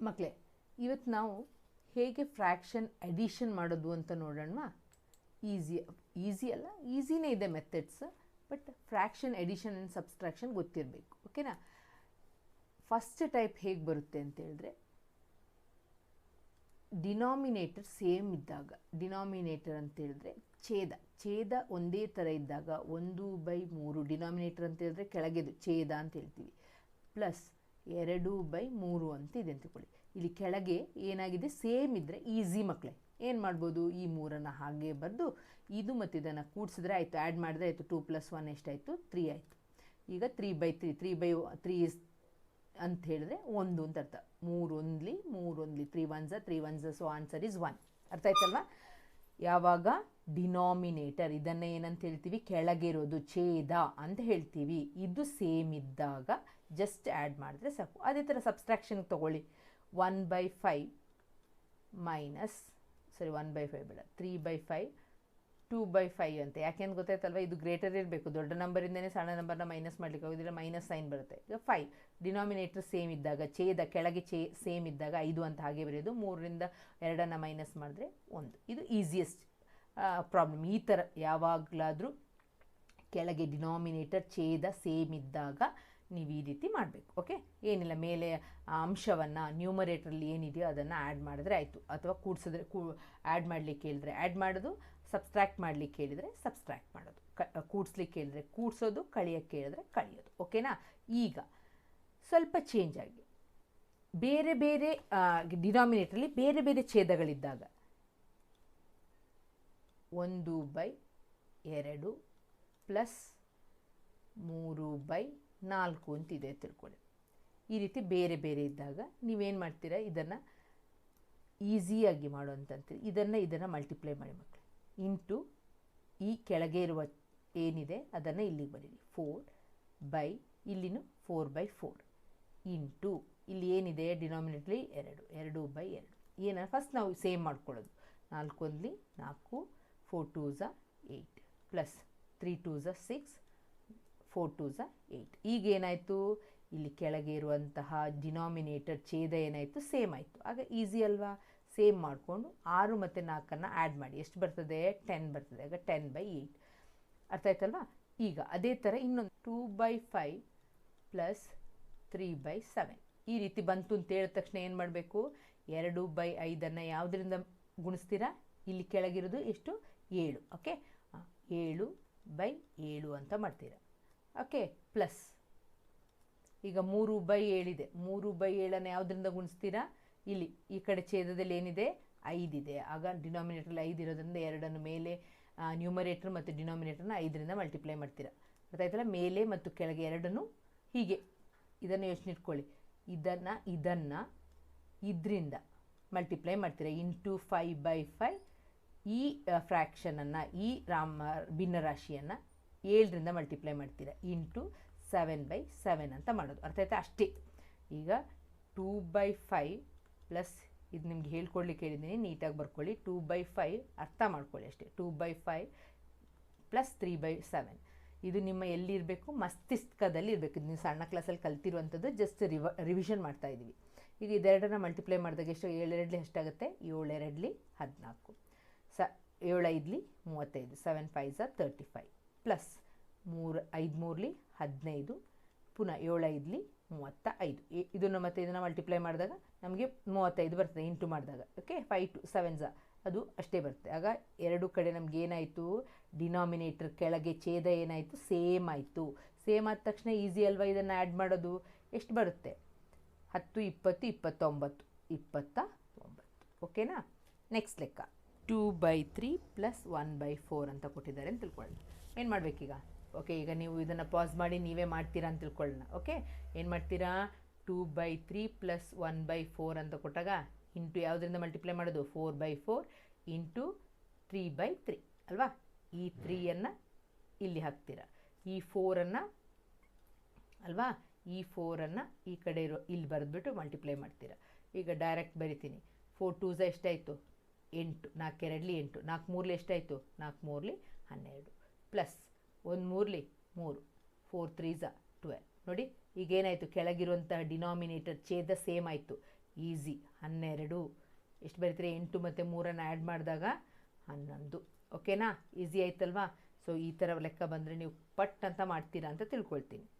ಮಕ್ಕಳೇ ಇವತ್ತು ನಾವು ಹೇಗೆ ಫ್ರ್ಯಾಕ್ಷನ್ ಅಡಿಷನ್ ಮಾಡೋದು ಅಂತ ನೋಡೋಣವಾ? ಈಸಿ ಈಸಿ ಅಲ್ಲ ಈಸಿನೇ ಇದೆ methods but fraction addition and subtraction ಗೊತ್ತಿರಬೇಕು ಓಕೆನಾ ಫಸ್ಟ್ ಟೈಪ್ ಹೇಗೆ ಬರುತ್ತೆ ಅಂತ ಹೇಳಿದ್ರೆ ಡಿನಾಮಿನೇಟರ್ ಸೇಮ್ ಇದ್ದಾಗ ಡಿನಾಮಿನೇಟರ್ ಅಂತ ಹೇಳಿದ್ರೆ ಛೇದ ಛೇದ ಒಂದೇ ಥರ ಇದ್ದಾಗ ಒಂದು ಬೈ ಮೂರು ಡಿನಾಮಿನೇಟರ್ ಅಂತ ಹೇಳಿದ್ರೆ ಕೆಳಗೆದು ಛೇದ ಅಂತ ಹೇಳ್ತೀವಿ. ಪ್ಲಸ್ ಎರಡು ಬೈ ಮೂರು ಅಂತ ಇದೆ ಅಂತ ತಿಳ್ಕೊಳ್ಳಿ ಇಲ್ಲಿ ಕೆಳಗೆ ಏನಾಗಿದೆ? ಸೇಮ್ ಇದ್ದರೆ ಈಸಿ ಮಕ್ಕಳೇ ಏನು ಮಾಡ್ಬೋದು? ಈ ಮೂರನ್ನು ಹಾಗೆ ಬರೆದು ಇದು ಮತ್ತು ಇದನ್ನು ಕೂಡಿಸಿದ್ರೆ ಆಯಿತು. ಆ್ಯಡ್ ಮಾಡಿದ್ರೆ ಆಯಿತು. ಟೂ ಪ್ಲಸ್ ಒನ್ ಎಷ್ಟಾಯಿತು? ತ್ರೀ ಆಯಿತು. ಈಗ three by three three by three is ಅಂತ ಹೇಳಿದ್ರೆ ಒಂದು ಅಂತ ಅರ್ಥ. ಮೂರು ಒಂದ್ಲಿ ಮೂರು ಒಂದ್ಲಿ three ones three ones so answer is one ಅರ್ಥ ಆಯ್ತಲ್ವಾ? ಯಾವಾಗ? ಡಿನಾಮಿನೇಟರ್ ಇದನ್ನು ಏನಂತ ಹೇಳ್ತೀವಿ? ಕೆಳಗಿರೋದು ಛೇದ ಅಂತ ಹೇಳ್ತೀವಿ. ಇದು ಸೇಮ್ ಇದ್ದಾಗ ಜಸ್ಟ್ ಆ್ಯಡ್ ಮಾಡಿದ್ರೆ ಸಾಕು. ಅದೇ ಥರ ಸಬ್ಸ್ಟ್ರಾಕ್ಷನ್ಗೆ ತೊಗೊಳ್ಳಿ. ಒನ್ ಬೈ ಫೈವ್ ಮೈನಸ್ ಸರಿ ಒನ್ ಬೈ ಫೈವ್ ಬೇಡ. Three by five two by five ಅಂತ. ಯಾಕೆಂದು ಗೊತ್ತಾಯ್ತಲ್ವ? ಇದು ಗ್ರೇಟರ್ ಇರಬೇಕು. ದೊಡ್ಡ ನಂಬರಿಂದನೇ ಸಣ್ಣ ನಂಬರ್ನ ಮೈನಸ್ ಮಾಡಲಿಕ್ಕೆ ಹೋಗಿದ್ರೆ ಮೈನಸ್ ಸೈನ್ ಬರುತ್ತೆ. ಈಗ ಫೈ ಡಿನಾಮಿನೇಟರ್ ಸೇಮ್ ಇದ್ದಾಗ, ಛೇದ ಕೆಳಗೆ ಚೇ ಸೇಮ್ ಇದ್ದಾಗ ಐದು ಅಂತ ಹಾಗೆ ಬರೆಯೋದು. ಮೂರರಿಂದ ಎರಡನ್ನು ಮೈನಸ್ ಮಾಡಿದ್ರೆ ಒಂದು. ಇದು ಈಸಿಯೆಸ್ಟ್ ಪ್ರಾಬ್ಲಮ್ ಈ ಥರ ಯಾವಾಗಲಾದರೂ ಕೆಳಗೆ ಡಿನಾಮಿನೇಟರ್ ಛೇದ ಸೇಮ್ ಇದ್ದಾಗ ನೀವು ಈ ರೀತಿ ಮಾಡಬೇಕು ಓಕೆ ಏನಿಲ್ಲ, ಮೇಲೆ ಅಂಶವನ್ನು ನ್ಯೂಮರೇಟ್ರಲ್ಲಿ ಏನಿದೆಯೋ ಅದನ್ನು ಆ್ಯಡ್ ಮಾಡಿದ್ರೆ ಆಯಿತು. ಅಥವಾ ಕೂಡಿಸಿದ್ರೆ, ಕೂ ಆ್ಯಡ್ ಮಾಡಲಿಕ್ಕೆ ಹೇಳಿದ್ರೆ ಆ್ಯಡ್ ಮಾಡೋದು ಸಬ್ಸ್ಟ್ರ್ಯಾಕ್ಟ್ ಮಾಡಲಿಕ್ಕೆ ಹೇಳಿದರೆ ಸಬ್ಸ್ಟ್ರ್ಯಾಕ್ಟ್ ಮಾಡೋದು. ಕ ಕೂಡಿಸ್ಲಿಕ್ಕೆ ಹೇಳಿದ್ರೆ ಕೂಡಿಸೋದು, ಕಳಿಯೋಕ್ಕೆ ಹೇಳಿದ್ರೆ ಕಳಿಯೋದು ಓಕೆನಾ ಈಗ ಸ್ವಲ್ಪ ಚೇಂಜ್ ಆಗಿ, ಬೇರೆ ಬೇರೆ ಡಿನಾಮಿನೇಟ್ರಲ್ಲಿ ಬೇರೆ ಬೇರೆ ಛೇದಗಳಿದ್ದಾಗ, ಒಂದು ಬೈ ಎರಡು ಪ್ಲಸ್ ಮೂರು ಬೈ ನಾಲ್ಕು ಅಂತಿದೆ ತಿಳ್ಕೊಳ್ಳಿ. ಈ ರೀತಿ ಬೇರೆ ಬೇರೆ ಇದ್ದಾಗ ನೀವೇನು ಮಾಡ್ತೀರಾ? ಇದನ್ನು ಈಸಿಯಾಗಿ ಮಾಡುವಂತಂತೀರಿ ಇದನ್ನು ಇದನ್ನು ಮಲ್ಟಿಪ್ಲೈ ಮಾಡಿ ಮಕ್ಕಳು ಇಂಟು ಈ ಕೆಳಗೆ ಇರುವ ಏನಿದೆ ಅದನ್ನು ಇಲ್ಲಿಗೆ ಬರೀರಿ ಫೋರ್ ಬೈ ಇಲ್ಲಿನೂ ಫೋರ್ ಬೈ ಫೋರ್ ಇಂಟು ಇಲ್ಲಿ ಏನಿದೆ? ಡಿನಾಮಿನೇಟ್ಲಿ ಎರಡು. ಎರಡು ಬೈ ಎರಡು. ಏನ? ಫಸ್ಟ್ ನಾವು ಸೇಮ್ ಮಾಡ್ಕೊಳ್ಳೋದು. ನಾಲ್ಕು ಒಂದ್ಲಿ ನಾಲ್ಕು ಫೋರ್ ಟೂ ಝ ಏಯ್ಟ್ ಪ್ಲಸ್ ತ್ರೀ ಟೂ ಝ ಸಿಕ್ಸ್ ಫೋರ್ ಟು ಝ ಏಯ್ಟ್. ಈಗ ಏನಾಯಿತು ಇಲ್ಲಿ ಕೆಳಗೆ ಇರುವಂತಹ ಡಿನಾಮಿನೇಟರ್ ಛೇದ ಏನಾಯಿತು? ಸೇಮ್ ಆಯಿತು. ಆಗ ಈಸಿ ಅಲ್ವಾ? ಸೇಮ್ ಮಾಡಿಕೊಂಡು ಆರು ಮತ್ತು ನಾಲ್ಕನ್ನು ಆ್ಯಡ್ ಮಾಡಿ. ಎಷ್ಟು ಬರ್ತದೆ? ಟೆನ್ ಬರ್ತದೆ. ಆಗ ಟೆನ್ ಬೈ ಏಯ್ಟ್. ಅರ್ಥ ಆಯ್ತಲ್ವಾ? ಈಗ ಅದೇ ಥರ ಇನ್ನೊಂದು two by five plus three by seven. ಈ ರೀತಿ ಬಂತು ಅಂತ ಹೇಳಿದ ತಕ್ಷಣ ಏನು ಮಾಡಬೇಕು? ಎರಡು ಬೈ ಐದನ್ನು ಯಾವುದರಿಂದ ಗುಣಿಸ್ತೀರಾ? ಇಲ್ಲಿ ಕೆಳಗಿರೋದು ಎಷ್ಟು? ಏಳು. ಓಕೆ? ಏಳು ಬೈ ಏಳು ಅಂತ ಮಾಡ್ತೀರಾ. Okay, plus. ಈಗ ಮೂರು ಬೈ ಏಳಿದೆ. ಮೂರು ಬೈ ಏಳನ್ನು ಯಾವುದರಿಂದ ಗುಣಿಸ್ತೀರಾ? ಇಲ್ಲಿ, ಈ ಕಡೆ ಛೇದದಲ್ಲಿ ಏನಿದೆ? ಐದಿದೆ. ಆಗ ಡಿನಾಮಿನೇಟ್ರಲ್ಲಿ ಐದು ಇರೋದ್ರಿಂದ ಎರಡನ್ನು ಮೇಲೆ ನ್ಯೂಮರೇಟ್ರ್ ಮತ್ತು ಡಿನಾಮಿನೇಟ್ರನ್ನ ಐದರಿಂದ ಮಲ್ಟಿಪ್ಲೈ ಮಾಡ್ತೀರಾ. ಗೊತ್ತಾಯ್ತಲ್ಲ ಮೇಲೆ ಮತ್ತು ಕೆಳಗೆ ಎರಡನ್ನು ಹೀಗೆ. ಇದನ್ನು ಯೋಚನೆ ಇಟ್ಕೊಳ್ಳಿ. ಇದನ್ನು ಇದನ್ನು, ಇದರಿಂದ ಮಲ್ಟಿಪ್ಲೈ ಮಾಡ್ತೀರಾ? ಇಂಟು ಫೈವ್ ಬೈ ಫೈವ್ ಈ ಫ್ರ್ಯಾಕ್ಷನನ್ನು ಈ ರಾಮ, ಭಿನ್ನರಾಶಿಯನ್ನು ಏಳರಿಂದ ಮಲ್ಟಿಪ್ಲೈ ಮಾಡ್ತೀರಾ. ಇಂಟು ಸೆವೆನ್ ಬೈ ಸೆವೆನ್ ಅಂತ ಮಾಡೋದು. ಅರ್ಥ ಆಯ್ತಾ? ಅಷ್ಟೇ. ಈಗ ಟೂ ಬೈ ಫೈವ್ ಪ್ಲಸ್ ಇದು ನಿಮ್ಗೆ ಹೇಳ್ಕೊಡ್ಲಿಕ್ಕೆ ಹೇಳಿದ್ದೀನಿ. ನೀಟಾಗಿ ಬರ್ಕೊಳ್ಳಿ. ಟೂ ಬೈ ಫೈವ್ ಅರ್ಥ ಮಾಡ್ಕೊಳ್ಳಿ ಅಷ್ಟೇ. Two by five plus three by seven ಇದು ನಿಮ್ಮ ಎಲ್ಲಿರಬೇಕು ಮಸ್ತಿಷ್ಕದಲ್ಲಿ ಇರಬೇಕು. ನೀವು ಸಣ್ಣ ಕ್ಲಾಸಲ್ಲಿ ಕಲ್ತಿರುವಂಥದ್ದು ಜಸ್ಟ್ ರಿವ ರಿವಿಷನ್ ಮಾಡ್ತಾ ಇದ್ದೀವಿ ಈಗ ಇದೆರಡನ್ನ ಮಲ್ಟಿಪ್ಲೈ ಮಾಡಿದಾಗ ಎಷ್ಟು? ಏಳೆರಡ್ಲಿ ಎಷ್ಟಾಗುತ್ತೆ? ಏಳೆರಡ್ಲಿ ಹದಿನಾಲ್ಕು. ಸ ಏಳೈದ್ಲಿ ಮೂವತ್ತೈದು. ಸೆವೆನ್ ಫೈವ್ ಝ ತರ್ಟಿ ಫೈವ್ ಪ್ಲಸ್ ಮೂರು, ಐದು ಮೂರಲಿ, ಹದಿನೈದು, ಪುನಃ ಏಳೈದ್ಲಿ ಮೂವತ್ತ ಐದು ಇದನ್ನು ಮತ್ತೆ ಇದನ್ನು ಮಲ್ಟಿಪ್ಲೈ ಮಾಡಿದಾಗ ನಮಗೆ ಮೂವತ್ತೈದು ಬರ್ತದೆ ಇಂಟು ಮಾಡಿದಾಗ. ಓಕೆ ಫೈವ್ ಟು ಸೆವೆನ್ ಅದು ಅಷ್ಟೇ ಬರುತ್ತೆ ಆಗ ಎರಡು ಕಡೆ ನಮ್ಗೆ ಏನಾಯಿತು? ಡಿನಾಮಿನೇಟರ್ ಕೆಳಗೆ ಛೇದ ಏನಾಯಿತು? ಸೇಮ್ ಆಯಿತು. ಸೇಮ್ ಆದ ತಕ್ಷಣ ಈಸಿ ಅಲ್ವಾ ಇದನ್ನು ಆ್ಯಡ್ ಮಾಡೋದು? ಎಷ್ಟು ಬರುತ್ತೆ? ಹತ್ತು, ಇಪ್ಪತ್ತು, ಇಪ್ಪತ್ತೊಂಬತ್ತು. ಇಪ್ಪತ್ತ ಒಂಬತ್ತು ಓಕೆನಾ ನೆಕ್ಸ್ಟ್ ಲೆಕ್ಕ. Two by three plus one by four ಅಂತ ಕೊಟ್ಟಿದ್ದಾರೆ ಅಂತ ತಿಳ್ಕೊಳ್ಳೋಣ ಏನು ಮಾಡಬೇಕೀಗ? ಓಕೆ, ಈಗ ನೀವು ಇದನ್ನು ಪಾಸ್ ಮಾಡಿ ನೀವೇ ಮಾಡ್ತೀರಾ ಅಂತ ತಿಳ್ಕೊಳ್ಳೋಣ, ಓಕೆ? ಏನು ಮಾಡ್ತೀರಾ? Two by three plus one by four ಅಂತ ಕೊಟ್ಟಾಗ ಇಂಟು ಯಾವುದರಿಂದ ಮಲ್ಟಿಪ್ಲೈ ಮಾಡೋದು? Four by four into three by three ಅಲ್ವಾ? ಈ ತ್ರೀಯನ್ನು ಇಲ್ಲಿ ಹಾಕ್ತೀರಾ. ಈ ಫೋರನ್ನು ಅಲ್ವಾ? ಈ ಫೋರನ್ನು ಈ ಕಡೆ ಇರೋ, ಇಲ್ಲಿ ಬರೆದ್ಬಿಟ್ಟು ಮಲ್ಟಿಪ್ಲೈ ಮಾಡ್ತೀರಾ. ಈಗ ಡೈರೆಕ್ಟ್ ಬರಿತೀನಿ. ಫೋರ್ ಟೂಸ ಎಷ್ಟಾಯಿತು? ಎಂಟು. ನಾಲ್ಕೆರಡ್ಲಿ ಎಂಟು. ನಾಲ್ಕು ಮೂರಲಿ ಎಷ್ಟಾಯಿತು? ನಾಲ್ಕು ಮೂರಲಿ ಹನ್ನೆರಡು. ಪ್ಲಸ್ ಒಂದು ಮೂರಲಿ ಮೂರು, ಫೋರ್ ತ್ರೀಸ ಝ ಟ್ವೆಲ್. ನೋಡಿ, ಈಗೇನಾಯಿತು? ಕೆಳಗಿರುವಂತಹ ಡಿನಾಮಿನೇಟರ್ ಛೇದ ಸೇಮ್ ಆಯಿತು. ಈಸಿ. ಹನ್ನೆರಡು. ಎಷ್ಟು ಬರೀತೀರಿ? ಎಂಟು ಮತ್ತು ಮೂರನ್ನು ಆ್ಯಡ್ ಮಾಡಿದಾಗ ಹನ್ನೊಂದು. ಓಕೆನಾ? ಈಸಿ ಆಯ್ತಲ್ವಾ? ಸೊ ಈ ಥರ ಲೆಕ್ಕ ಬಂದರೆ ನೀವು ಪಟ್ ಅಂತ ಮಾಡ್ತೀರಾ ಅಂತ ತಿಳ್ಕೊಳ್ತೀನಿ.